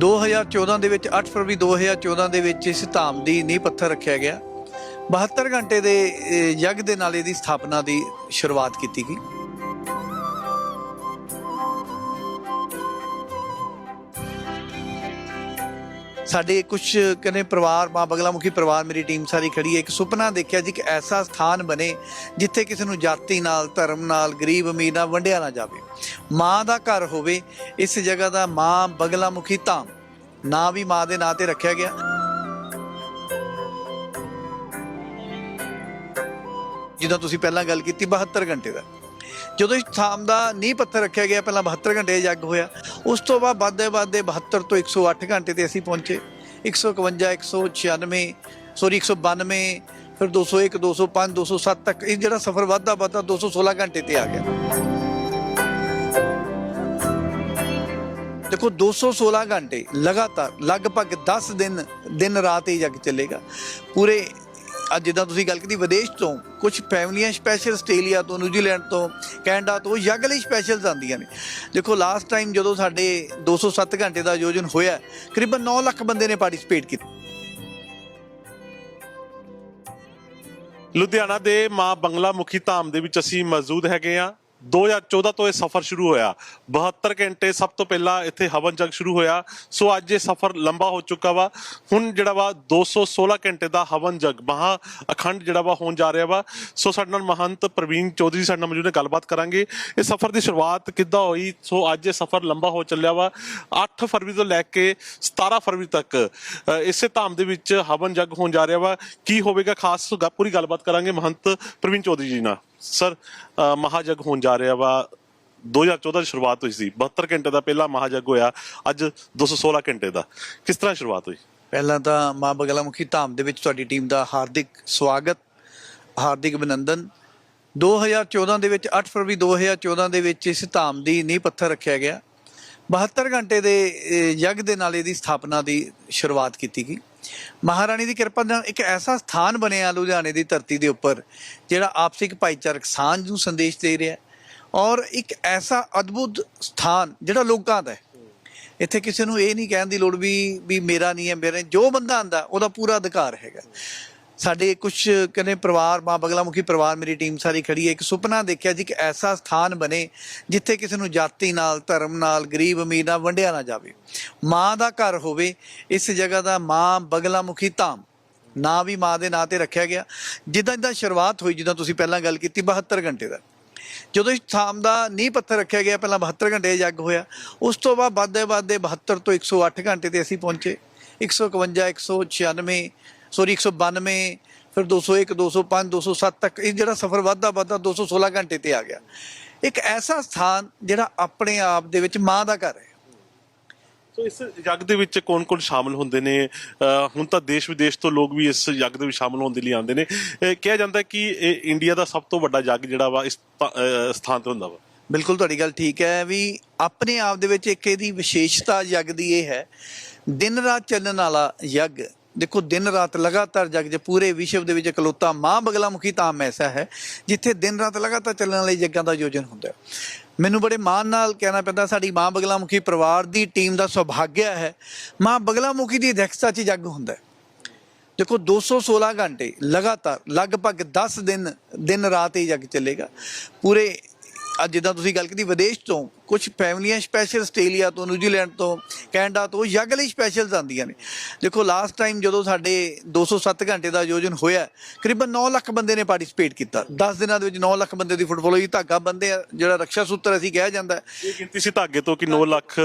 2014 ਦੇ ਵਿੱਚ 8 ਫਰਵਰੀ 2014 ਦੇ ਵਿੱਚ ਇਸ ਧਾਮ ਦੀ ਨੀਂਹ ਪੱਥਰ ਰੱਖਿਆ ਗਿਆ। 72 ਘੰਟੇ ਦੇ ਯੱਗ ਦੇ ਨਾਲ ਇਹਦੀ ਸਥਾਪਨਾ ਦੀ ਸ਼ੁਰੂਆਤ ਕੀਤੀ ਗਈ। ਸਾਡੇ ਕੁਝ ਕਹਿੰਦੇ ਪਰਿਵਾਰ, ਮਾਂ ਬਗਲਾਮੁਖੀ ਪਰਿਵਾਰ ਮੇਰੀ ਟੀਮ ਸਾਰੀ ਖੜੀ ਹੈ। ਇੱਕ ਸੁਪਨਾ ਦੇਖਿਆ ਜੀ ਕਿ ਐਸਾ ਸਥਾਨ ਬਣੇ ਜਿੱਥੇ ਕਿਸੇ ਨੂੰ ਜਾਤੀ ਨਾਲ, ਧਰਮ ਨਾਲ, ਗਰੀਬ ਅਮੀਰ ਨਾਲ ਵੰਡਿਆ ਨਾ ਜਾਵੇ। ਮਾਂ ਦਾ ਘਰ ਹੋਵੇ, ਇਸ ਜਗ੍ਹਾ ਦਾ ਮਾਂ ਬਗਲਾਮੁਖੀ ਧਾਮ। ਨਾਂ ਵੀ ਮਾਂ ਦੇ ਨਾਂ ਤੇ ਰੱਖਿਆ ਗਿਆ। ਜਿੱਦਾਂ ਤੁਸੀਂ ਪਹਿਲਾਂ ਗੱਲ ਕੀਤੀ 72 ਘੰਟੇ ਦਾ। ਜਦੋਂ ਇਸ ਥਾਮ ਦਾ ਨੀਂਹ ਪੱਥਰ ਰੱਖਿਆ ਗਿਆ, ਪਹਿਲਾਂ 72 ਘੰਟੇ ਯੱਗ ਹੋਇਆ। ਉਸ ਤੋਂ ਬਾਅਦ ਵੱਧਦੇ ਵੱਧਦੇ 72 ਤੋਂ 108 ਘੰਟੇ ਤੇ ਅਸੀਂ ਪਹੁੰਚੇ। 151 196 ਸੌਰੀ 192 ਫਿਰ 201 205 207 ਤੱਕ ਇਹ ਜਿਹੜਾ ਸਫ਼ਰ ਵੱਧਦਾ ਵੱਧਦਾ 216 ਘੰਟੇ ਤੇ ਆ ਗਿਆ। ਦੇਖੋ 216 ਘੰਟੇ ਲਗਾਤਾਰ, ਲਗਭਗ 10 ਦਿਨ ਦਿਨ ਰਾਤ ਇਹ ਜੱਗ ਚੱਲੇਗਾ। ਪੂਰੇ ਅੱਜ ਜਿੱਦਾਂ ਤੁਸੀਂ ਗੱਲ ਕੀਤੀ ਵਿਦੇਸ਼ ਤੋਂ ਕੁਝ ਫੈਮਲੀਆਂ ਸਪੈਸ਼ਲ ਆਸਟ੍ਰੇਲੀਆ ਤੋਂ ਨਿਊਜ਼ੀਲੈਂਡ ਤੋਂ, ਕੈਨੇਡਾ ਤੋਂ ਯੱਗ ਲਈ ਸਪੈਸ਼ਲ ਆਉਂਦੀਆਂ ਨੇ। ਦੇਖੋ ਲਾਸਟ ਟਾਈਮ ਜਦੋਂ ਸਾਡੇ 207 ਘੰਟੇ ਦਾ ਆਯੋਜਨ ਹੋਇਆ, ਕਰੀਬਨ 9 ਲੱਖ ਬੰਦੇ ਨੇ ਪਾਰਟਿਸਿਪੇਟ ਕੀਤਾ। ਲੁਧਿਆਣਾ ਦੇ ਮਾਂ ਬੰਗਲਾ ਮੁਖੀ ਧਾਮ ਦੇ ਵਿੱਚ ਅਸੀਂ ਮੌਜੂਦ ਹੈਗੇ ਆ 2014 ਤੋਂ ਇਹ ਸਫ਼ਰ ਸ਼ੁਰੂ ਹੋਇਆ। 72 ਘੰਟੇ ਸਭ ਤੋਂ ਪਹਿਲਾਂ ਇੱਥੇ ਹਵਨ ਜਗ ਸ਼ੁਰੂ ਹੋਇਆ। ਸੋ ਅੱਜ ਇਹ ਸਫ਼ਰ ਲੰਬਾ ਹੋ ਚੁੱਕਾ ਵਾ। ਹੁਣ ਜਿਹੜਾ ਵਾ 216 ਘੰਟੇ ਦਾ ਹਵਨ ਜਗ ਮਹਾ ਅਖੰਡ ਜਿਹੜਾ ਵਾ ਹੋਣ ਜਾ ਰਿਹਾ ਵਾ। ਸੋ ਸਾਡੇ ਨਾਲ ਮਹੰਤ ਪ੍ਰਵੀਨ ਚੌਧਰੀ ਸਾਡੇ ਨਾਲ ਮੌਜੂਦ ਨੇ ਗੱਲਬਾਤ ਕਰਾਂਗੇ। ਇਹ ਸਫ਼ਰ ਦੀ ਸ਼ੁਰੂਆਤ ਕਿੱਦਾਂ ਹੋਈ? ਸੋ ਅੱਜ ਇਹ ਸਫ਼ਰ ਲੰਬਾ ਹੋ ਚੱਲਿਆ ਵਾ। 8 ਫਰਵਰੀ ਤੋਂ ਲੈ ਕੇ 17 ਫਰਵਰੀ ਤੱਕ ਅ, ਇਸੇ ਧਾਮ ਦੇ ਵਿੱਚ ਹਵਨ ਜਗ ਹੋਣ ਜਾ ਰਿਹਾ ਵਾ। ਕੀ ਹੋਵੇਗਾ? ਖਾਸ ਗ- ਪੂਰੀ ਗੱਲਬਾਤ ਕਰਾਂਗੇ ਮਹੰਤ ਪ੍ਰਵੀਨ ਚੌਧਰੀ ਜੀ ਨਾਲ। ਸਰ ਅ, ਮਹਾਜਗ ਹੋਣ ਜਾ ਰਿਹਾ ਵਾ। 2014 ਦੀ ਸ਼ੁਰੂਆਤ ਹੋਈ ਸੀ। 72 ਘੰਟੇ ਦਾ ਪਹਿਲਾ ਮਹਾਜਗ ਹੋਇਆ। ਅੱਜ 216 ਘੰਟੇ ਦਾ। ਕਿਸ ਤਰ੍ਹਾਂ ਸ਼ੁਰੂਆਤ ਹੋਈ? ਪਹਿਲਾਂ ਤਾਂ ਮਾਂ ਬਗਲਾਮੁਖੀ ਧਾਮ ਦੇ ਵਿੱਚ ਤੁਹਾਡੀ ਟੀਮ ਦਾ ਹਾਰਦਿਕ ਸਵਾਗਤ ਹਾਰਦਿਕ ਅਭਿਨੰਦਨ। 2014 ਦੇ ਵਿੱਚ 8 ਫਰਵਰੀ 2014 ਦੇ ਵਿੱਚ ਇਸ ਧਾਮ ਦੀ ਨੀਂਹ ਪੱਥਰ ਰੱਖਿਆ ਗਿਆ। 72 ਘੰਟੇ ਦੇ ਯੱਗ ਦੇ ਨਾਲ ਇਹਦੀ ਸਥਾਪਨਾ ਦੀ ਸ਼ੁਰੂਆਤ ਕੀਤੀ ਗਈ। ਮਹਾਰਾਣੀ ਦੀ ਕਿਰਪਾ ਨਾਲ ਇੱਕ ਐਸਾ ਸਥਾਨ ਬਣਿਆ ਲੁਧਿਆਣੇ ਦੀ ਧਰਤੀ ਦੇ ਉੱਪਰ, ਜਿਹੜਾ ਆਪਸਿਕ ਭਾਈਚਾਰਕ ਸਾਂਝ ਨੂੰ ਸੰਦੇਸ਼ ਦੇ ਰਿਹਾ ਔਰ ਇੱਕ ਐਸਾ ਅਦਭੁਤ ਸਥਾਨ ਜਿਹੜਾ ਲੋਕਾਂ ਦਾ ਹੈ। ਇੱਥੇ ਕਿਸੇ ਨੂੰ ਇਹ ਨਹੀਂ ਕਹਿਣ ਦੀ ਲੋੜ ਵੀ ਵੀ ਮੇਰਾ ਨਹੀਂ ਹੈ, ਮੇਰੇ ਜੋ ਬੰਦਾ ਆਂਦਾ, ਉਹਦਾ ਪੂਰਾ ਅਧਿਕਾਰ ਹੈਗਾ। ਸਾਡੇ ਕੁਝ ਕਹਿੰਦੇ ਪਰਿਵਾਰ, ਮਾਂ ਬਗਲਾਮੁਖੀ ਪਰਿਵਾਰ ਮੇਰੀ ਟੀਮ ਸਾਰੀ ਖੜੀ ਹੈ। ਇੱਕ ਸੁਪਨਾ ਦੇਖਿਆ ਜੀ ਕਿ ਐਸਾ ਸਥਾਨ ਬਣੇ ਜਿੱਥੇ ਕਿਸੇ ਨੂੰ ਜਾਤੀ ਨਾਲ, ਧਰਮ ਨਾਲ, ਗਰੀਬ ਅਮੀਰ ਨਾਲ ਵੰਡਿਆ ਨਾ ਜਾਵੇ। ਮਾਂ ਦਾ ਘਰ ਹੋਵੇ, ਇਸ ਜਗ੍ਹਾ ਦਾ ਮਾਂ ਬਗਲਾਮੁਖੀ ਧਾਮ। ਨਾਂ ਵੀ ਮਾਂ ਦੇ ਨਾਂ ਤੇ ਰੱਖਿਆ ਗਿਆ। ਜਿੱਦਾਂ ਜਿੱਦਾਂ ਸ਼ੁਰੂਆਤ ਹੋਈ, ਜਿੱਦਾਂ ਤੁਸੀਂ ਪਹਿਲਾਂ ਗੱਲ ਕੀਤੀ 72 ਘੰਟੇ ਦਾ। ਜਦੋਂ ਇਸ ਥਾਮ ਦਾ ਨੀਂਹ ਪੱਥਰ ਰੱਖਿਆ ਗਿਆ, ਪਹਿਲਾਂ 72 ਘੰਟੇ ਦਾ ਯੱਗ ਹੋਇਆ। ਉਸ ਤੋਂ ਬਾਅਦ, ਵੱਧਦੇ ਵੱਧਦੇ 72 ਤੋਂ 108 ਘੰਟੇ ਤੇ ਅਸੀਂ ਪਹੁੰਚੇ। 151 196 ਸੌਰੀ 192 ਫਿਰ 201 205 207 ਤੱਕ ਇਹ ਜਿਹੜਾ ਸਫ਼ਰ ਵੱਧਦਾ ਵੱਧਦਾ 216 ਘੰਟੇ ਤੇ ਆ ਗਿਆ। ਇੱਕ ਐਸਾ ਸਥਾਨ ਜਿਹੜਾ ਆਪਣੇ ਆਪ ਦੇ ਵਿੱਚ ਮਾਂ ਦਾ ਘਰ ਹੈ। ਸੋ ਇਸ ਯੱਗ ਦੇ ਵਿੱਚ ਕੌਣ-ਕੌਣ ਸ਼ਾਮਲ ਹੁੰਦੇ ਨੇ? ਹੁਣ ਤਾਂ ਦੇਸ਼ ਵਿਦੇਸ਼ ਤੋਂ ਲੋਕ ਵੀ ਇਸ ਯੱਗ ਦੇ ਵਿੱਚ ਸ਼ਾਮਲ ਹੋਣ ਦੇ ਲਈ ਆਉਂਦੇ ਨੇ। ਕਿਹਾ ਜਾਂਦਾ ਕਿ ਇਹ ਇੰਡੀਆ ਦਾ ਸਭ ਤੋਂ ਵੱਡਾ ਯੱਗ ਜਿਹੜਾ ਵਾ ਇਸ ਸਥਾਨ ਤੇ ਹੁੰਦਾ ਵਾ। ਬਿਲਕੁਲ ਤੁਹਾਡੀ ਗੱਲ ਠੀਕ ਹੈ ਵੀ ਆਪਣੇ ਆਪ ਦੇ ਵਿੱਚ ਇੱਕ ਇਹਦੀ ਵਿਸ਼ੇਸ਼ਤਾ ਯੱਗ ਦੀ ਇਹ ਹੈ ਦਿਨ ਰਾਤ ਚੱਲਣ ਵਾਲਾ ਯੱਗ ਦੇਖੋ, ਦਿਨ ਰਾਤ ਲਗਾਤਾਰ ਜਗ ਜੇ ਪੂਰੇ ਵਿਸ਼ਵ ਦੇ ਵਿੱਚ ਇਕਲੌਤਾ ਮਾਂ ਬਗਲਾਮੁਖੀ ਧਾਮ ਐਸਾ ਹੈ, ਜਿੱਥੇ ਦਿਨ ਰਾਤ ਲਗਾਤਾਰ ਚੱਲਣ ਵਾਲੇ ਜੱਗਾਂ ਦਾ ਆਯੋਜਨ ਹੁੰਦਾ ਹੈ। ਮੈਨੂੰ ਬੜੇ ਮਾਣ ਨਾਲ ਕਹਿਣਾ ਪੈਂਦਾ, ਸਾਡੀ ਮਾਂ ਬਗਲਾਮੁਖੀ ਪਰਿਵਾਰ ਦੀ ਟੀਮ ਦਾ ਸੁਭਾਗਿਆ ਹੈ। ਮਾਂ ਬਗਲਾਮੁਖੀ ਦੀ ਅਧਿਕਸ਼ਤਾ 'ਚ ਯੱਗ ਹੁੰਦਾ ਹੈ। ਦੇਖੋ 216 ਘੰਟੇ ਲਗਾਤਾਰ, ਲਗਭਗ 10 ਦਿਨ ਦਿਨ ਰਾਤ ਇਹ ਜੱਗ ਚੱਲੇਗਾ। ਪੂਰੇ, ਅੱਜ ਜਿੱਦਾਂ ਤੁਸੀਂ ਗੱਲ ਕੀਤੀ, ਵਿਦੇਸ਼ ਤੋਂ ਕੁਝ ਫੈਮਲੀਆਂ ਸਪੈਸ਼ਲ ਆਸਟ੍ਰੇਲੀਆ ਤੋਂ, ਨਿਊਜ਼ੀਲੈਂਡ ਤੋਂ ਕੈਨੇਡਾ ਤੋਂ ਯੱਗ ਲਈ ਸਪੈਸ਼ਲ ਆਉਂਦੀਆਂ ਨੇ। ਦੇਖੋ ਲਾਸਟ ਟਾਈਮ ਜਦੋਂ ਸਾਡੇ 207 ਘੰਟੇ ਦਾ ਆਯੋਜਨ ਹੋਇਆ ਕਰੀਬਨ 9 ਲੱਖ ਬੰਦੇ ਨੇ ਪਾਰਟਿਸਿਪੇਟ ਕੀਤਾ। 10 ਦਿਨਾਂ ਦੇ ਵਿੱਚ 9 ਲੱਖ ਬੰਦੇ ਦੀ ਫੁੱਟਬਾਲ ਹੋਈ। ਧਾਗਾ ਬੰਦੇ ਆ, ਜਿਹੜਾ ਰਕਸ਼ਾ ਸੂਤਰ ਅਸੀਂ ਕਿਹਾ ਜਾਂਦਾ ਇਹ ਗਿਣਤੀ ਸੀ ਧਾਗੇ ਤੋਂ ਕਿ 9 ਲੱਖ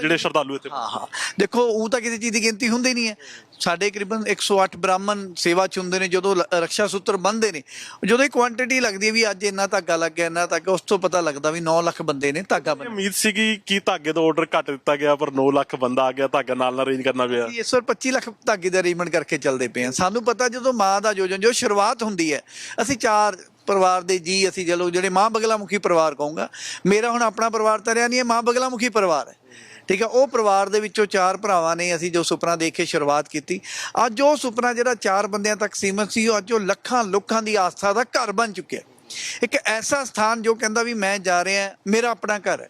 ਜਿਹੜੇ ਸ਼ਰਧਾਲੂ ਇੱਥੇ ਹਾਂ ਹਾਂ। ਦੇਖੋ ਉਹ ਤਾਂ ਕਿਸੇ ਚੀਜ਼ ਦੀ ਗਿਣਤੀ ਹੁੰਦੀ ਨਹੀਂ ਹੈ। ਸਾਡੇ ਕਰੀਬਨ 108 ਬ੍ਰਾਹਮਣ ਸੇਵਾ ਚ ਹੁੰਦੇ ਨੇ ਜਦੋਂ ਰਕਸ਼ਾ ਸੂਤਰ ਬੰਨਦੇ ਨੇ ਜਦੋਂ ਇਹ ਕੁਆਂਟੀਟੀ ਲੱਗਦੀ ਹੈ ਵੀ ਅੱਜ ਇੰਨਾ ਧਾਗਾ ਲੱਗ ਗਿਆ ਇੰਨਾ ਧਾਗਾ ਉਸ ਤੋਂ ਪਤਾ ਲੱਗਦਾ ਵੀ 9 ਲੱਖ ਬੰਦੇ ਨੇ ਧਾਗਾ ਬੰਨ੍ਹਿਆ। ਉਮੀਦ ਸੀਗੀ ਕਿ ਧਾਗੇ ਦਾ ਆਰਡਰ ਘੱਟ ਦਿੱਤਾ ਗਿਆ ਪਰ 9 ਲੱਖ ਬੰਦਾ ਆ ਗਿਆ ਧਾਗਾ ਨਾਲ ਨਾਲ ਅਰੇਂਜ ਕਰਨਾ ਪਿਆ। ਇਸ ਵਾਰ 25 ਲੱਖ ਧਾਗੇ ਦਾ ਅਰੇਂਜਮੈਂਟ ਕਰਕੇ ਚੱਲਦੇ ਪਏ ਹਾਂ। ਸਾਨੂੰ ਪਤਾ ਜਦੋਂ ਮਾਂ ਦਾ ਯੋਜਨ ਜੋ ਸ਼ੁਰੂਆਤ ਹੁੰਦੀ ਹੈ ਅਸੀਂ ਚਾਰ ਪਰਿਵਾਰ ਦੇ ਜੀ ਅਸੀਂ ਚਲੋ ਜਿਹੜੇ ਮਾਂ ਬਗਲਾਮੁਖੀ ਪਰਿਵਾਰ ਕਹੂੰਗਾ ਮੇਰਾ ਹੁਣ ਆਪਣਾ ਪਰਿਵਾਰ ਤਾਂ ਰਿਹਾ ਨਹੀਂ ਹੈ ਮਾਂ ਬਗਲਾਮੁਖੀ ਪਰਿਵਾਰ ਹੈ। ਠੀਕ ਹੈ, ਉਹ ਪਰਿਵਾਰ ਦੇ ਵਿੱਚੋਂ ਚਾਰ ਭਰਾਵਾਂ ਨੇ ਅਸੀਂ ਜੋ ਸੁਪਨਾ ਦੇਖ ਕੇ ਸ਼ੁਰੂਆਤ ਕੀਤੀ। ਅੱਜ ਉਹ ਸੁਪਨਾ ਜਿਹੜਾ ਚਾਰ ਬੰਦਿਆਂ ਤੱਕ ਸੀਮਤ ਸੀ, ਉਹ ਅੱਜ ਉਹ ਲੱਖਾਂ ਲੋਕਾਂ ਦੀ ਆਸਥਾ ਦਾ ਘਰ ਬਣ ਚੁੱਕਿਆ। ਇੱਕ ਐਸਾ ਸਥਾਨ ਜੋ ਕਹਿੰਦਾ ਵੀ ਮੈਂ ਜਾ ਰਿਹਾ, ਮੇਰਾ ਆਪਣਾ ਘਰ ਹੈ।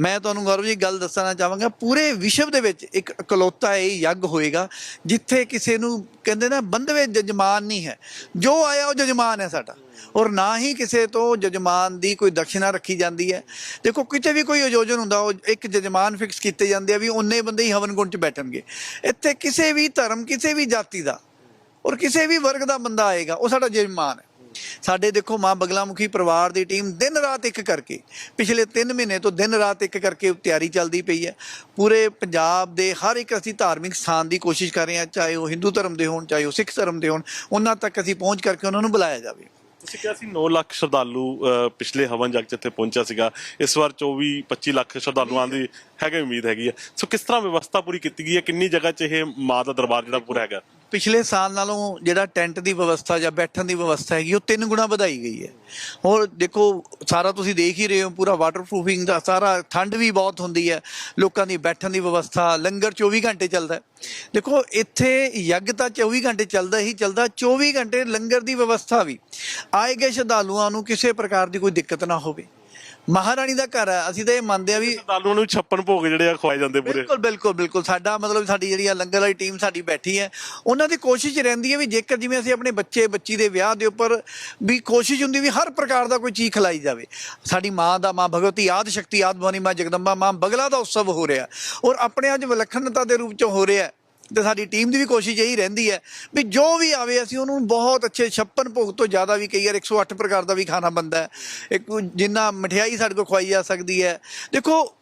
ਮੈਂ ਤੁਹਾਨੂੰ ਗੌਰਵ ਜੀ ਗੱਲ ਦੱਸਣਾ ਚਾਹਾਂਗਾ, ਪੂਰੇ ਵਿਸ਼ਵ ਦੇ ਵਿੱਚ ਇੱਕ ਇਕਲੌਤਾ ਇਹ ਯੱਗ ਹੋਏਗਾ, ਜਿੱਥੇ ਕਿਸੇ ਨੂੰ ਕਹਿੰਦੇ ਨਾ, ਬੰਦਵੇ ਜਜਮਾਨ ਨਹੀਂ ਹੈ। ਜੋ ਆਇਆ ਉਹ ਜਜਮਾਨ ਹੈ ਸਾਡਾ। ਔਰ ਨਾ ਹੀ ਕਿਸੇ ਤੋਂ ਜਜਮਾਨ ਦੀ ਕੋਈ ਦਕਸ਼ਨਾ ਰੱਖੀ ਜਾਂਦੀ ਹੈ। ਦੇਖੋ, ਕਿਤੇ ਵੀ ਕੋਈ ਆਯੋਜਨ ਹੁੰਦਾ, ਉਹ ਇੱਕ ਜਜਮਾਨ ਫਿਕਸ ਕੀਤੇ ਜਾਂਦੇ ਆ ਵੀ ਉਨੇ ਬੰਦੇ ਹੀ ਹਵਨ ਕੁੰਡ 'ਚ ਬੈਠਣਗੇ। ਇੱਥੇ ਕਿਸੇ ਵੀ ਧਰਮ, ਕਿਸੇ ਵੀ ਜਾਤੀ ਦਾ ਔਰ ਕਿਸੇ ਵੀ ਵਰਗ ਦਾ ਬੰਦਾ ਆਏਗਾ, ਉਹ ਸਾਡਾ ਜਜਮਾਨ ਹੈ। ਸਾਡੇ ਦੇਖੋ ਮਾਂ ਬਗਲਾਮੁਖੀ ਪਰਿਵਾਰ ਦੀ ਟੀਮ ਦਿਨ ਰਾਤ ਇੱਕ ਕਰਕੇ ਪਿਛਲੇ 3 ਮਹੀਨੇ ਤੋਂ ਦਿਨ ਰਾਤ ਇੱਕ ਕਰਕੇ ਤਿਆਰੀ ਚੱਲਦੀ ਪਈ ਹੈ। ਪੂਰੇ ਪੰਜਾਬ ਦੇ ਹਰ ਇੱਕ ਅਸੀਂ ਧਾਰਮਿਕ ਸਥਾਨ ਦੀ ਕੋਸ਼ਿਸ਼ ਕਰ ਰਹੇ ਹਾਂ ਚਾਹੇ ਉਹ ਹਿੰਦੂ ਧਰਮ ਦੇ ਹੋਣ ਚਾਹੇ ਉਹ ਸਿੱਖ ਧਰਮ ਦੇ ਹੋਣ ਉਹਨਾਂ ਤੱਕ ਅਸੀਂ ਪਹੁੰਚ ਕਰਕੇ ਉਹਨਾਂ ਨੂੰ ਬੁਲਾਇਆ ਜਾਵੇ। ਤੁਸੀਂ ਕਿਹਾ ਸੀ 9 ਲੱਖ ਸ਼ਰਧਾਲੂ ਅਹ, ਪਿਛਲੇ ਹਵਨ ਜਗ ਚ ਇੱਥੇ ਪਹੁੰਚਿਆ ਸੀਗਾ। ਇਸ ਵਾਰ 24 25 ਲੱਖ ਸ਼ਰਧਾਲੂਆਂ ਦੀ ਹੈਗੇ ਉਮੀਦ ਹੈਗੀ ਹੈ। ਸੋ ਕਿਸ ਤਰ੍ਹਾਂ ਵਿਵਸਥਾ ਪੂਰੀ ਕੀਤੀ ਗਈ ਹੈ? ਕਿੰਨੀ ਜਗ੍ਹਾ 'ਚ ਇਹ ਮਾਂ ਦਾ ਦਰਬਾਰ ਜਿਹੜਾ ਪੂਰਾ ਹੈਗਾ? ਪਿਛਲੇ ਸਾਲ ਨਾਲੋਂ ਜਿਹੜਾ ਟੈਂਟ ਦੀ ਵਿਵਸਥਾ ਜਾਂ ਬੈਠਣ ਦੀ ਵਿਵਸਥਾ ਹੈਗੀ, ਉਹ ਤਿੰਨ ਗੁਣਾ ਵਧਾਈ ਗਈ ਹੈ। ਹੋਰ ਦੇਖੋ, ਸਾਰਾ ਤੁਸੀਂ ਦੇਖ ਹੀ ਰਹੇ ਹੋ, ਪੂਰਾ ਵਾਟਰਪ੍ਰੂਫਿੰਗ ਦਾ ਸਾਰਾ ਠੰਡ ਵੀ ਬਹੁਤ ਹੁੰਦੀ ਹੈ, ਲੋਕਾਂ ਦੀ ਬੈਠਣ ਦੀ ਵਿਵਸਥਾ, ਲੰਗਰ 24 ਘੰਟੇ ਚੱਲਦਾ ਹੈ। ਦੇਖੋ, ਇੱਥੇ ਯੱਗ ਤਾਂ 24 ਘੰਟੇ ਚੱਲਦਾ ਹੀ ਚੱਲਦਾ 24 ਘੰਟੇ ਲੰਗਰ ਦੀ ਵਿਵਸਥਾ ਵੀ। ਆਏ ਗਏ ਸ਼ਰਧਾਲੂਆਂ ਨੂੰ ਕਿਸੇ ਪ੍ਰਕਾਰ ਦੀ ਕੋਈ ਦਿੱਕਤ ਨਾ ਹੋਵੇ। ਮਹਾਰਾਣੀ ਦਾ ਘਰ ਹੈ। ਅਸੀਂ ਤਾਂ ਇਹ ਮੰਨਦੇ ਆ ਵੀ ਸ਼ਰਧਾਲੂਆਂ ਨੂੰ 56 ਭੋਗ ਜਿਹੜੇ ਆ ਖਵਾਏ ਜਾਂਦੇ ਪੂਰੇ। ਬਿਲਕੁਲ ਬਿਲਕੁਲ ਬਿਲਕੁਲ। ਸਾਡਾ ਮਤਲਬ ਸਾਡੀ ਜਿਹੜੀ ਆ ਲੰਗਰ ਵਾਲੀ ਟੀਮ ਸਾਡੀ ਬੈਠੀ ਹੈ। ਉਹਨਾਂ ਦੀ ਕੋਸ਼ਿਸ਼ ਰਹਿੰਦੀ ਹੈ ਵੀ ਜੇਕਰ ਜਿਵੇਂ ਅਸੀਂ ਆਪਣੇ ਬੱਚੇ ਬੱਚੀ ਦੇ ਵਿਆਹ ਦੇ ਉੱਪਰ ਵੀ ਕੋਸ਼ਿਸ਼ ਹੁੰਦੀ ਵੀ ਹਰ ਪ੍ਰਕਾਰ ਦਾ ਕੋਈ ਚੀਜ਼ ਖਿਲਾਈ ਜਾਵੇ। ਸਾਡੀ ਮਾਂ ਦਾ ਮਾਂ ਭਗਵਤੀ ਆਦ ਸ਼ਕਤੀ ਆਦ ਮਾਂ ਜਗਦੰਬਾ ਮਾਂ ਬਗਲਾ ਦਾ ਉਤਸਵ ਹੋ ਰਿਹਾ। ਔਰ ਆਪਣੇ ਅੱਜ ਵਿਲੱਖਣਤਾ ਦੇ ਰੂਪ ਚ ਹੋ ਰਿਹਾ। ਤੇ ਸਾਡੀ ਟੀਮ ਦੀ ਵੀ ਕੋਸ਼ਿਸ਼ ਇਹੀ ਰਹਿੰਦੀ ਹੈ ਵੀ ਜੋ ਵੀ ਆਵੇ, ਅਸੀਂ ਉਹਨੂੰ ਬਹੁਤ ਅੱਛੇ 56 ਭੋਗ ਤੋਂ ਜ਼ਿਆਦਾ ਵੀ ਕਈ ਵਾਰ 108 ਪ੍ਰਕਾਰ ਦਾ ਵੀ ਖਾਣਾ ਬੰਦਾ ਹੈ। ਇੱਕ ਜਿੰਨਾ ਮਠਿਆਈ ਸਾਡੇ ਕੋਲ ਖਵਾਈ ਜਾ ਸਕਦੀ ਹੈ। ਦੇਖੋ,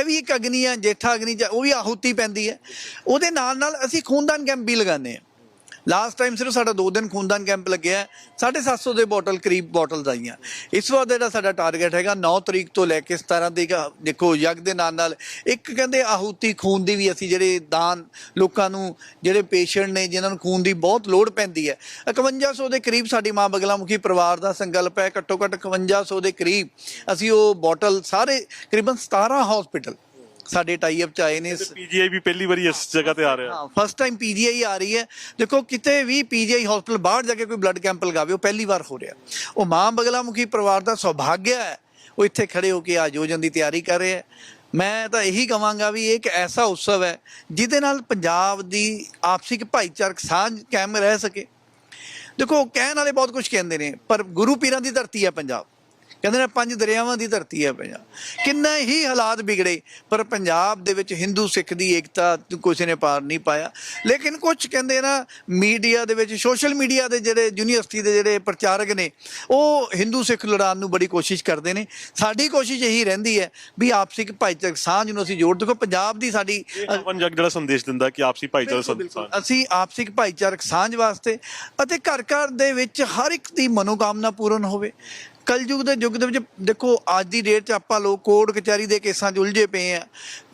ਇਹ ਵੀ ਇੱਕ ਅਗਨੀ ਹੈ, ਜੇਠਾ ਅਗਨੀ ਚ- ਉਹ ਵੀ ਆਹੂਤੀ ਪੈਂਦੀ ਹੈ। ਉਹਦੇ ਨਾਲ ਨਾਲ ਅਸੀਂ ਖੂਨਦਾਨ ਕੈਂਪ ਵੀ ਲਗਾਉਂਦੇ ਹਾਂ। ਲਾਸਟ ਟਾਈਮ ਸਿਰਫ ਸਾਡਾ 2 ਦਿਨ ਖੂਨਦਾਨ ਕੈਂਪ ਲੱਗਿਆ ਹੈ। 750 ਦੇ ਬੋਟਲ, ਕਰੀਬ ਬੋਟਲਸ ਆਈਆਂ। ਇਸ ਵਾਰ ਦਾ ਜਿਹੜਾ ਸਾਡਾ ਟਾਰਗੇਟ ਹੈਗਾ 9 ਤਰੀਕ ਤੋਂ ਲੈ ਕੇ 17 ਤੱਕ ਦੇਖੋ ਯੱਗ ਦੇ ਨਾਲ ਨਾਲ ਇੱਕ ਕਹਿੰਦੇ ਆਹੂਤੀ ਖੂਨ ਦੀ ਵੀ ਅਸੀਂ ਜਿਹੜੇ ਦਾਨ ਲੋਕਾਂ ਨੂੰ, ਜਿਹੜੇ ਪੇਸ਼ੈਂਟ ਨੇ, ਜਿਨ੍ਹਾਂ ਨੂੰ ਖੂਨ ਦੀ ਬਹੁਤ ਲੋੜ ਪੈਂਦੀ ਹੈ। 5100 ਦੇ ਕਰੀਬ ਸਾਡੀ ਮਾਂ ਬਗਲਾਮੁਖੀ ਪਰਿਵਾਰ ਦਾ ਸੰਕਲਪ ਹੈ। ਘੱਟੋ ਘੱਟ 5100 ਦੇ ਕਰੀਬ ਅਸੀਂ ਉਹ ਬੋਟਲ ਸਾਰੇ ਕਰੀਬਨ 17 ਹਸਪੀਟਲ ਸਾਡੇ ਟਾਈ ਅਪ ਚ ਆਏ ਨੇ ਪੀਜੀਆਈ ਵੀ ਪਹਿਲੀ ਵਾਰੀ ਇਸ ਜਗ੍ਹਾ ਤੇ ਆ ਰਿਹਾ। ਹਾਂ ਫਸਟ ਟਾਈਮ ਪੀਜੀਆਈ ਆ ਰਹੀ ਹੈ। ਦੇਖੋ ਕਿਤੇ ਵੀ ਪੀਜੀਆਈ ਹਸਪੀਟਲ ਬਾਹਰ ਜਾ ਕੇ ਕੋਈ ਬਲੱਡ ਕੈਂਪ ਲਗਾਵੇ ਉਹ ਪਹਿਲੀ ਵਾਰ ਹੋ ਰਿਹਾ। ਉਹ ਮਾਂ ਬਗਲਾਮੁਖੀ ਪਰਿਵਾਰ ਦਾ ਸੁਭਾਗਿਆ ਹੈ। ਉਹ ਇੱਥੇ ਖੜੇ ਹੋ ਕੇ ਆਯੋਜਨ ਦੀ ਤਿਆਰੀ ਕਰ ਰਹੇ ਹੈ। ਮੈਂ ਤਾਂ ਇਹੀ ਕਹਾਂਗਾ ਵੀ ਇਹ ਇੱਕ ਐਸਾ ਉਤਸਵ ਹੈ ਜਿਹਦੇ ਨਾਲ ਪੰਜਾਬ ਦੀ ਆਪਸੀ ਭਾਈਚਾਰਕ ਸਾਂਝ ਕਾਇਮ ਰਹਿ ਸਕੇ। ਦੇਖੋ ਕਹਿਣ ਵਾਲੇ ਬਹੁਤ ਕੁਝ ਕਹਿੰਦੇ ਨੇ ਪਰ ਗੁਰੂ ਪੀਰਾਂ ਦੀ ਧਰਤੀ ਹੈ ਪੰਜਾਬ। ਕਹਿੰਦੇ ਨੇ ਪੰਜ ਦਰਿਆਵਾਂ ਦੀ ਧਰਤੀ ਹੈ ਪੰਜਾਬ। ਕਿੰਨਾ ਹੀ ਹਾਲਾਤ ਵਿਗੜੇ ਪਰ ਪੰਜਾਬ ਦੇ ਵਿੱਚ ਹਿੰਦੂ ਸਿੱਖ ਦੀ ਏਕਤਾ ਕਿਸੇ ਨੇ ਪਾਰ ਨਹੀਂ ਪਾਇਆ। ਲੇਕਿਨ ਕੁਝ ਕਹਿੰਦੇ ਨਾ ਮੀਡੀਆ ਦੇ ਵਿੱਚ ਸੋਸ਼ਲ ਮੀਡੀਆ ਦੇ ਜਿਹੜੇ ਯੂਨੀਵਰਸਿਟੀ ਦੇ ਜਿਹੜੇ ਪ੍ਰਚਾਰਕ ਨੇ ਉਹ ਹਿੰਦੂ ਸਿੱਖ ਲੜਾਉਣ ਨੂੰ ਬੜੀ ਕੋਸ਼ਿਸ਼ ਕਰਦੇ ਨੇ। ਸਾਡੀ ਕੋਸ਼ਿਸ਼ ਇਹੀ ਰਹਿੰਦੀ ਹੈ ਵੀ ਆਪਸੀ ਭਾਈਚਾਰਕ ਸਾਂਝ ਨੂੰ ਅਸੀਂ ਜੋੜ ਦੇਖੋ ਪੰਜਾਬ ਦੀ ਸਾਡੀ ਜਗ ਜਿਹੜਾ ਸੰਦੇਸ਼ ਦਿੰਦਾ ਕਿ ਆਪਸੀ ਭਾਈਚਾਰਾ ਸੰਸਾਰ ਅਸੀਂ ਆਪਸਿਕ ਭਾਈਚਾਰਕ ਸਾਂਝ ਵਾਸਤੇ ਅਤੇ ਘਰ ਘਰ ਦੇ ਵਿੱਚ ਹਰ ਇੱਕ ਦੀ ਮਨੋਕਾਮਨਾ ਪੂਰਨ ਹੋਵੇ। ਕਲਯੁਗ ਦੇ ਯੁੱਗ ਦੇ ਵਿੱਚ ਦੇਖੋ, ਅੱਜ ਦੀ ਡੇਟ 'ਚ ਆਪਾਂ ਲੋਕ ਕੋਰਟ ਕਚਹਿਰੀ ਦੇ ਕੇਸਾਂ 'ਚ ਉਲਝੇ ਪਏ ਆ।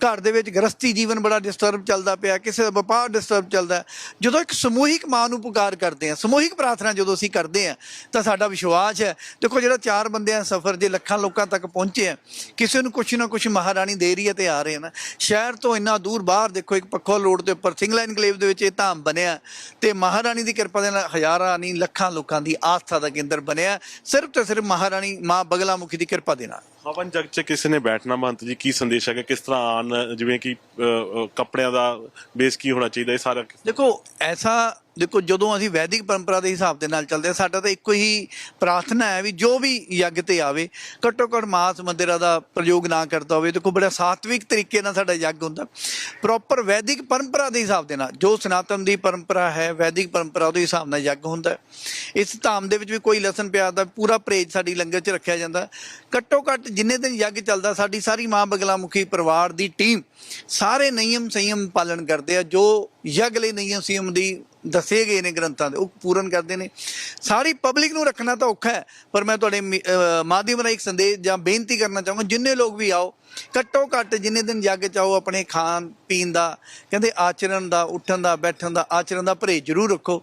ਘਰ ਦੇ ਵਿੱਚ ਗ੍ਰਸਤੀ ਜੀਵਨ ਬੜਾ ਡਿਸਟਰਬ ਚੱਲਦਾ ਪਿਆ, ਕਿਸੇ ਦਾ ਵਪਾਰ ਡਿਸਟਰਬ ਚੱਲਦਾ ਜਦੋਂ ਇੱਕ ਸਮੂਹਿਕ ਮਾਂ ਨੂੰ ਪੁਕਾਰ ਕਰਦੇ ਆ ਸਮੂਹਿਕ ਪ੍ਰਾਰਥਨਾ ਜਦੋਂ ਅਸੀਂ ਕਰਦੇ ਆ ਤਾਂ ਸਾਡਾ ਵਿਸ਼ਵਾਸ ਹੈ। ਦੇਖੋ, ਜਿਹੜਾ ਚਾਰ ਬੰਦਿਆਂ ਸਫ਼ਰ ਜੇ ਲੱਖਾਂ ਲੋਕਾਂ ਤੱਕ ਪਹੁੰਚੇ ਆ, ਕਿਸੇ ਨੂੰ ਕੁਛ ਨਾ ਕੁਛ ਮਹਾਰਾਣੀ ਦੇ ਰਹੀ ਹੈ ਤੇ ਆ ਰਹੇ ਆ ਨਾ ਸ਼ਹਿਰ ਤੋਂ ਇੰਨਾ ਦੂਰ ਬਾਹਰ ਦੇਖੋ, ਇੱਕ ਪੱਖੋ ਰੋਡ ਦੇ ਉੱਪਰ ਸਿੰਗਲਾ ਇਨਕਲੇਵ ਦੇ ਵਿੱਚ ਇਹ ਧਾਮ ਬਣਿਆ। ਤੇ ਮਹਾਰਾਣੀ ਦੀ ਕਿਰਪਾ ਦੇ ਨਾਲ ਹਜ਼ਾਰਾਂ ਨਹੀਂ, ਲੱਖਾਂ ਲੋਕਾਂ ਦੀ ਆਸਥਾ ਦਾ ਕੇਂਦਰ ਬਣਿਆ। ਸਿਰਫ ਤੇ ਸਿਰਫ ਮਹਾਰਾਣੀ ਮਾਂ ਬਗਲਾਮੁਖੀ ਦੀ ਕਿਰਪਾ ਦੇ ਨਾਲ। ਹਵਨ ਜਗ 'ਚ ਕਿਸੇ ਨੇ ਬੈਠਣਾ ਮਹੰਤ ਜੀ ਕੀ ਸੰਦੇਸ਼ ਹੈਗਾ? ਕਿਸ ਤਰ੍ਹਾਂ ਆਣ ਜਿਵੇਂ ਕਿ ਅ, ਅ, ਕੱਪੜਿਆਂ ਦਾ ਬੇਸ ਕੀ ਹੋਣਾ ਚਾਹੀਦਾ ਇਹ ਸਾਰਾ ਦੇਖੋ ਐਸਾ ਦੇਖੋ, ਜਦੋਂ ਅਸੀਂ ਵੈਦਿਕ ਪਰੰਪਰਾ ਦੇ ਹਿਸਾਬ ਦੇ ਨਾਲ ਚੱਲਦੇ ਹਾਂ, ਸਾਡਾ ਤਾਂ ਇੱਕੋ ਹੀ ਪ੍ਰਾਰਥਨਾ ਹੈ ਵੀ ਜੋ ਵੀ ਯੱਗ ਤੇ ਆਵੇ, ਘੱਟੋ ਘੱਟ ਮਾਸ ਮੰਦਿਰਾਂ ਦਾ ਪ੍ਰਯੋਗ ਨਾ ਕਰਦਾ ਹੋਵੇ, ਦੇਖੋ, ਬੜਾ ਸਾਤਵਿਕ ਤਰੀਕੇ ਨਾਲ ਸਾਡਾ ਯੱਗ ਹੁੰਦਾ। ਪ੍ਰੋਪਰ ਵੈਦਿਕ ਪਰੰਪਰਾ ਦੇ ਹਿਸਾਬ ਦੇ ਨਾਲ, ਜੋ ਸਨਾਤਨ ਦੀ ਪਰੰਪਰਾ ਹੈ, ਵੈਦਿਕ ਪਰੰਪਰਾ ਉਹਦੇ ਹਿਸਾਬ ਨਾਲ ਯੱਗ ਹੁੰਦਾ। ਇਸ ਧਾਮ ਦੇ ਵਿੱਚ ਵੀ ਕੋਈ ਲਸਣ ਪਿਆਰ ਦਾ ਪੂਰਾ ਪਰਹੇਜ ਸਾਡੀ ਲੰਗਰ 'ਚ ਰੱਖਿਆ ਜਾਂਦਾ। ਘੱਟੋ ਘੱਟ ਜਿੰਨੇ ਦਿਨ ਯੱਗ ਚੱਲਦਾ, ਸਾਡੀ ਸਾਰੀ ਮਾਂ ਬਗਲਾਮੁਖੀ ਪਰਿਵਾਰ ਦੀ ਟੀਮ ਸਾਰੇ ਨਿਯਮ ਸੰਯਮ ਪਾਲਣ ਕਰਦੇ ਆ, ਜੋ ਯੱਗ ਲਈ ਨਿਯਮ ਸੰਯਮ ਦੀ ਦੱਸੇ ਗਏ ਨੇ ਗ੍ਰੰਥਾਂ ਦੇ, ਉਹ ਪੂਰਨ ਕਰਦੇ ਨੇ। ਸਾਰੀ ਪਬਲਿਕ ਨੂੰ ਰੱਖਣਾ ਤਾਂ ਔਖਾ ਹੈ, ਪਰ ਮੈਂ ਤੁਹਾਡੇ ਮੀ- ਅਹ, ਮਾਧਿਅਮ ਰਾਹੀਂ ਇੱਕ ਸੰਦੇਸ਼ ਜਾਂ ਬੇਨਤੀ ਕਰਨਾ ਚਾਹੂੰਗਾ, ਜਿੰਨੇ ਲੋਕ ਵੀ ਆਓ, ਘੱਟੋ ਘੱਟ ਜਿੰਨੇ ਦਿਨ ਯੱਗ ਚਾਹੋ ਆਪਣੇ ਖਾਣ, ਪੀਣ ਦਾ, ਕਹਿੰਦੇ ਆਚਰਣ ਦਾ, ਉੱਠਣ ਦਾ, ਬੈਠਣ ਦਾ, ਆਚਰਣ ਦਾ ਪਰਹੇਜ਼ ਜ਼ਰੂਰ ਰੱਖੋ।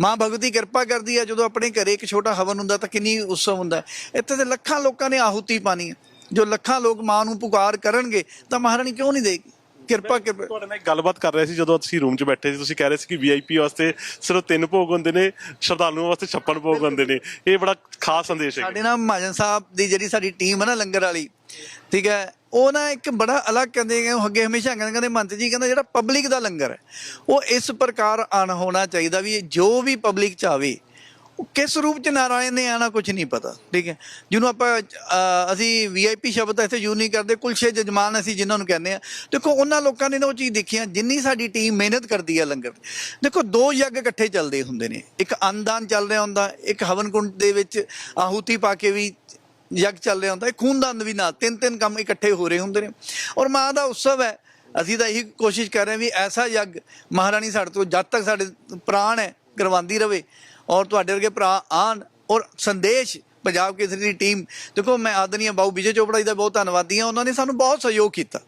ਮਾਂ ਭਗਵਤੀ ਕਿਰਪਾ ਕਰਦੀ ਹੈ, ਜਦੋਂ ਆਪਣੇ ਘਰੇ ਇੱਕ ਛੋਟਾ ਹਵਨ ਹੁੰਦਾ ਤਾਂ ਕਿੰਨੀ ਉਤਸਵ ਹੁੰਦਾ ਇੱਥੇ ਤੇ ਲੱਖਾਂ ਲੋਕਾਂ ਨੇ ਆਹੂਤੀ ਪਾਣੀ ਹੈ। ਜੋ ਲੱਖਾਂ ਲੋਕ ਮਾਂ ਨੂੰ ਪੁਕਾਰ ਕਰਨਗੇ, ਤਾਂ ਮਹਾਰਾਣੀ ਕਿਉਂ ਨਹੀਂ ਦੇਗੀ? ਕਿਰਪਾ ਕਿਰਪਾ। ਤੁਹਾਡੇ ਨਾਲ ਇੱਕ ਗੱਲਬਾਤ ਕਰ ਰਹੇ ਸੀ ਜਦੋਂ ਅਸੀਂ ਰੂਮ 'ਚ ਬੈਠੇ ਸੀ ਤੁਸੀਂ ਕਹਿ ਰਹੇ ਸੀ ਕਿ ਵੀਆਈਪੀ ਵਾਸਤੇ ਸਿਰਫ ਤਿੰਨ ਭੋਗ ਹੁੰਦੇ ਨੇ ਸ਼ਰਧਾਲੂਆਂ ਵਾਸਤੇ 56 ਭੋਗ ਹੁੰਦੇ ਨੇ। ਇਹ ਬੜਾ ਖਾਸ ਸੰਦੇਸ਼ ਹੈ ਸਾਡੇ ਨਾਲ ਮਹਾਜਨ ਸਾਹਿਬ ਦੀ ਜਿਹੜੀ ਸਾਡੀ ਟੀਮ ਹੈ ਨਾ ਲੰਗਰ ਵਾਲੀ ਠੀਕ ਹੈ ਉਹ ਨਾ ਇੱਕ ਬੜਾ ਅਲੱਗ ਕਹਿੰਦੇ ਕਿ ਉਹ ਅੱਗੇ ਹਮੇਸ਼ਾ ਕਹਿੰਦੇ ਕਹਿੰਦੇ ਮੰਤ ਜੀ ਕਹਿੰਦਾ ਜਿਹੜਾ ਪਬਲਿਕ ਦਾ ਲੰਗਰ ਹੈ ਉਹ ਇਸ ਪ੍ਰਕਾਰ ਆਣ ਹੋਣਾ ਚਾਹੀਦਾ ਵੀ ਜੋ ਵੀ ਪਬਲਿਕ ਚਾਵੇ ਉਹ ਕਿਸ ਰੂਪ ਚ ਨਾਰਾਇਣ ਨੇ ਆਣਾ ਕੁਝ ਨਹੀਂ ਪਤਾ ਠੀਕ ਹੈ? ਜਿਹਨੂੰ ਆਪਾਂ ਅਹ, ਅਸੀਂ ਵੀਆਈਪੀ ਸ਼ਬਦ ਇੱਥੇ ਯੂਜ਼ ਨਹੀਂ ਕਰਦੇ ਕੁਲਸ਼ੇ ਜਜਮਾਨ ਅਸੀਂ ਜਿਨ੍ਹਾਂ ਨੂੰ ਕਹਿੰਦੇ ਆ ਦੇਖੋ ਉਹਨਾਂ ਲੋਕਾਂ ਨੇ ਨਾ ਉਹ ਚੀਜ਼ ਦੇਖੀਆਂ ਜਿੰਨੀ ਸਾਡੀ ਟੀਮ ਮਿਹਨਤ ਕਰਦੀ ਹੈ ਲੰਗਰ ਦੇਖੋ ਦੋ ਯੱਗ ਇਕੱਠੇ ਚੱਲਦੇ ਹੁੰਦੇ ਨੇ। ਇੱਕ ਅੰਨਦਾਨ ਚੱਲ ਰਿਹਾ ਹੁੰਦਾ ਇੱਕ ਹਵਨ ਕੁੰਡ ਦੇ ਵਿੱਚ ਆਹੂਤੀ ਪਾ ਕੇ ਵੀ ਯੱਗ ਚੱਲ ਰਿਹਾ ਹੁੰਦਾ ਇਹ ਖੂਨਦਾਨ ਵੀ ਨਾਲ ਤਿੰਨ ਤਿੰਨ ਕੰਮ ਇਕੱਠੇ ਹੋ ਰਹੇ ਹੁੰਦੇ ਨੇ। ਔਰ ਮਾਂ ਦਾ ਉਤਸਵ ਹੈ ਅਸੀਂ ਤਾਂ ਇਹੀ ਕੋਸ਼ਿਸ਼ ਕਰ ਰਹੇ ਹਾਂ ਵੀ ਐਸਾ ਯੱਗ ਮਹਾਰਾਣੀ ਸਾਡੇ ਤੋਂ ਜਦ ਤੱਕ ਸਾਡੇ ਪ੍ਰਾਣ ਹੈ ਕਰਵਾਉਂਦੀ ਰਵੇ। ਔਰ ਤੁਹਾਡੇ ਵਰਗੇ ਭਰਾ ਆਣ ਔਰ ਸੰਦੇਸ਼ ਪੰਜਾਬ ਕੇਸਰੀ ਦੀ ਟੀਮ, ਦੇਖੋ ਮੈਂ ਆਦਰਨੀय ਬਾਊ ਵਿਜੇ ਚੋਪੜਾ ਜੀ ਦਾ ਬਹੁਤ ਧੰਨਵਾਦੀ ਹਾਂ, ਉਹਨਾਂ ਨੇ ਸਾਨੂੰ ਬਹੁਤ ਸਹਿਯੋਗ ਕੀਤਾ।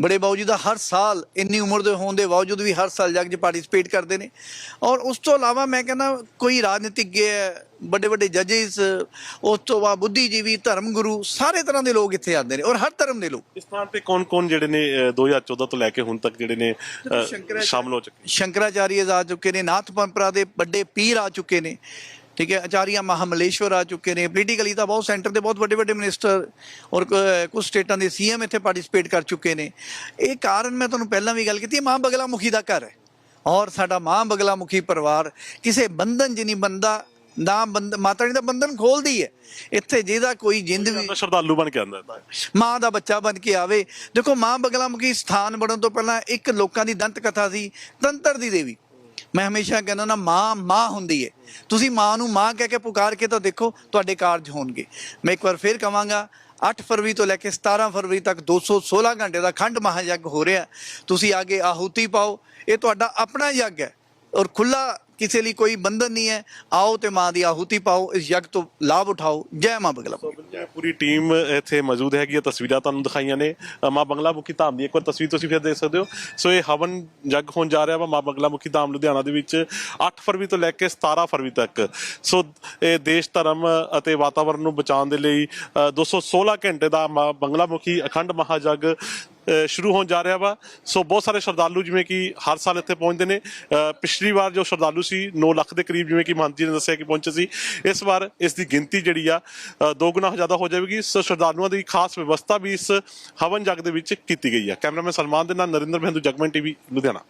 ਬੜੇ ਬਾਊ ਜੀ ਦਾ ਹਰ ਸਾਲ ਇੰਨੀ ਉਮਰ ਦੇ ਹੋਣ ਦੇ ਬਾਵਜੂਦ ਵੀ ਹਰ ਸਾਲ ਜੱਗ 'ਚ ਪਾਰਟਿਸਿਪੇਟ ਕਰਦੇ ਨੇ। ਔਰ ਉਸ ਤੋਂ ਇਲਾਵਾ ਮੈਂ ਕਹਿੰਦਾ ਕੋਈ ਰਾਜਨੀਤਿਕ ਵੱਡੇ ਵੱਡੇ ਜੱਜਿਸ ਉਸ ਤੋਂ ਬਾਅਦ ਬੁੱਧੀਜੀਵੀ ਧਰਮ ਗੁਰੂ ਸਾਰੇ ਤਰ੍ਹਾਂ ਦੇ ਲੋਕ ਇੱਥੇ ਆਉਂਦੇ ਨੇ ਔਰ ਹਰ ਧਰਮ ਦੇ ਲੋਕ। ਇਸ ਥਾਂ ਤੇ ਕੌਣ-ਕੌਣ ਜਿਹੜੇ ਨੇ ਅਹ, 2014 ਤੋਂ ਲੈ ਕੇ ਹੁਣ ਤੱਕ ਜਿਹੜੇ ਨੇ ਸ਼ਾਮਲ ਹੋ ਚੁੱਕੇ ਸ਼ੰਕਰਾਚਾਰੀਆ ਆ ਚੁੱਕੇ ਨੇ ਨਾਥ ਪਰੰਪਰਾ ਦੇ ਵੱਡੇ ਪੀਰ ਆ ਚੁੱਕੇ ਨੇ। ਠੀਕ ਹੈ ਆਚਾਰੀਆ ਮਹਾਮਲੇਸ਼ਵਰ ਆ ਚੁੱਕੇ ਨੇ। ਪੋਲੀਟੀਕਲੀ ਤਾਂ ਬਹੁਤ ਸੈਂਟਰ ਦੇ ਬਹੁਤ ਵੱਡੇ ਵੱਡੇ ਮਿਨਿਸਟਰ ਔਰ ਕੁਝ ਸਟੇਟਾਂ ਦੇ ਸੀਐਮ ਇੱਥੇ ਪਾਰਟਿਸਿਪੇਟ ਕਰ ਚੁੱਕੇ ਨੇ। ਇਹ ਕਾਰਨ ਮੈਂ ਤੁਹਾਨੂੰ ਪਹਿਲਾਂ ਵੀ ਗੱਲ ਕੀਤੀ ਹੈ ਮਾਂ ਬਗਲਾ ਮੁਖੀ ਦਾ ਘਰ ਹੈ। ਔਰ ਸਾਡਾ ਮਾਂ ਬਗਲਾ ਮੁਖੀ ਪਰਿਵਾਰ ਕਿਸੇ ਬੰਧਨ ਜਿਨੀ ਬੰਦਾ ਨਾ ਬੰਦ ਮਾਤਾ ਰਾਣੀ ਦਾ ਬੰਧਨ ਖੋਲਦੀ ਹੈ। ਇੱਥੇ ਜਿਹਦਾ ਕੋਈ ਜਿੰਦ ਵੀ ਸ਼ਰਧਾਲੂ ਬਣ ਕੇ ਆਉਂਦਾ ਮਾਂ ਦਾ ਬੱਚਾ ਬਣ ਕੇ ਆਵੇ। ਦੇਖੋ ਮਾਂ ਬਗਲਾਮੁਖੀ ਸਥਾਨ ਬਣਨ ਤੋਂ ਪਹਿਲਾਂ ਇੱਕ ਲੋਕਾਂ ਦੀ ਦੰਤ ਕਥਾ ਸੀ ਤੰਤਰ ਦੀ ਦੇਵੀ। ਮੈਂ ਹਮੇਸ਼ਾ ਕਹਿੰਦਾ ਨਾ ਮਾਂ ਮਾਂ ਹੁੰਦੀ ਹੈ ਤੁਸੀਂ ਮਾਂ ਨੂੰ ਮਾਂ ਕਹਿ ਕੇ ਪੁਕਾਰ ਕੇ ਤਾਂ ਦੇਖੋ ਤੁਹਾਡੇ ਕਾਰਜ ਹੋਣਗੇ। ਮੈਂ ਇੱਕ ਵਾਰ ਫੇਰ ਕਵਾਂਗਾ 8 ਫਰਵਰੀ ਤੋਂ ਲੈ ਕੇ 17 ਫਰਵਰੀ ਤੱਕ 216 ਘੰਟੇ ਦਾ ਖੰਡ ਮਹਾਯੱਗ ਹੋ ਰਿਹਾ। ਤੁਸੀਂ ਆਗੇ ਆਹੂਤੀ ਪਾਓ। ਇਹ ਤੁਹਾਡਾ ਆਪਣਾ ਯੱਗ ਹੈ। ਔਰ ਖੁੱਲਾ ਕਿਸੇ ਲਈ ਕੋਈ ਬੰਧਨ ਨਹੀਂ ਹੈ। ਆਓ ਤੇ ਮਾਂ ਦੀ ਆਹੂਤੀ ਪਾਓ ਇਸ ਯੱਗ ਤੋਂ ਲਾਭ ਉਠਾਓ। ਜੈ ਮਾਂ ਬਗਲਾ ਪੂਰੀ ਟੀਮ ਇੱਥੇ ਮੌਜੂਦ ਹੈਗੀ ਹੈ। ਤਸਵੀਰਾਂ ਤੁਹਾਨੂੰ ਦਿਖਾਈਆਂ ਨੇ। ਮਾਂ ਬੰਗਲਾ ਮੁਖੀ ਧਾਮ ਦੀ ਇੱਕ ਵਾਰ ਤਸਵੀਰ ਤੁਸੀਂ ਫਿਰ ਦੇਖ ਸਕਦੇ ਹੋ। ਸੋ ਇਹ ਹਵਨ ਜਗ ਹੋਣ ਜਾ ਰਿਹਾ ਵਾ ਮਾਂ ਬੰਗਲਾ ਮੁਖੀ ਧਾਮ ਲੁਧਿਆਣਾ ਦੇ ਵਿੱਚ 8 ਫਰਵਰੀ ਤੋਂ ਲੈ ਕੇ 17 ਫਰਵਰੀ ਤੱਕ। ਸੋ ਇਹ ਦੇਸ਼ ਧਰਮ ਅਤੇ ਵਾਤਾਵਰਣ ਨੂੰ ਬਚਾਉਣ ਦੇ ਲਈ ਅ, 216 ਘੰਟੇ ਦਾ ਮਾਂ ਬੰਗਲਾ ਮੁਖੀ ਅਖੰਡ ਮਹਾਜਗ ਸ਼ੁਰੂ ਹੋਣ ਜਾ ਰਿਹਾ ਵਾ। ਸੋ ਬਹੁਤ ਸਾਰੇ ਸ਼ਰਧਾਲੂ ਜਿਵੇਂ ਕਿ ਹਰ ਸਾਲ ਇੱਥੇ ਪਹੁੰਚਦੇ ਨੇ। ਪਿਛਲੀ ਵਾਰ ਜੋ ਸ਼ਰਧਾਲੂ ਸੀ 9 ਲੱਖ ਦੇ ਕਰੀਬ ਜਿਵੇਂ ਕਿ ਮੰਤਰੀ ਨੇ ਦੱਸਿਆ ਕਿ ਪਹੁੰਚੇ ਸੀ, ਇਸ ਵਾਰ ਇਸ ਦੀ ਗਿਣਤੀ ਜਿਹੜੀ ਆ ਦੋ ਗੁਣਾ ਜ਼ਿਆਦਾ ਹੋ ਜਾਵੇਗੀ। ਸੋ ਸ਼ਰਧਾਲੂਆਂ ਦੀ ਖਾਸ ਵਿਵਸਥਾ ਵੀ ਇਸ ਹਵਨ ਜਗ ਦੇ ਵਿੱਚ ਕੀਤੀ ਗਈ ਆ। ਕੈਮਰਾਮੈਨ ਸਲਮਾਨ ਦੇ ਨਾਲ ਨਰਿੰਦਰ ਮਹਿੰਦੂ, ਜਗਮਨ ਟੀਵੀ, ਲੁਧਿਆਣਾ।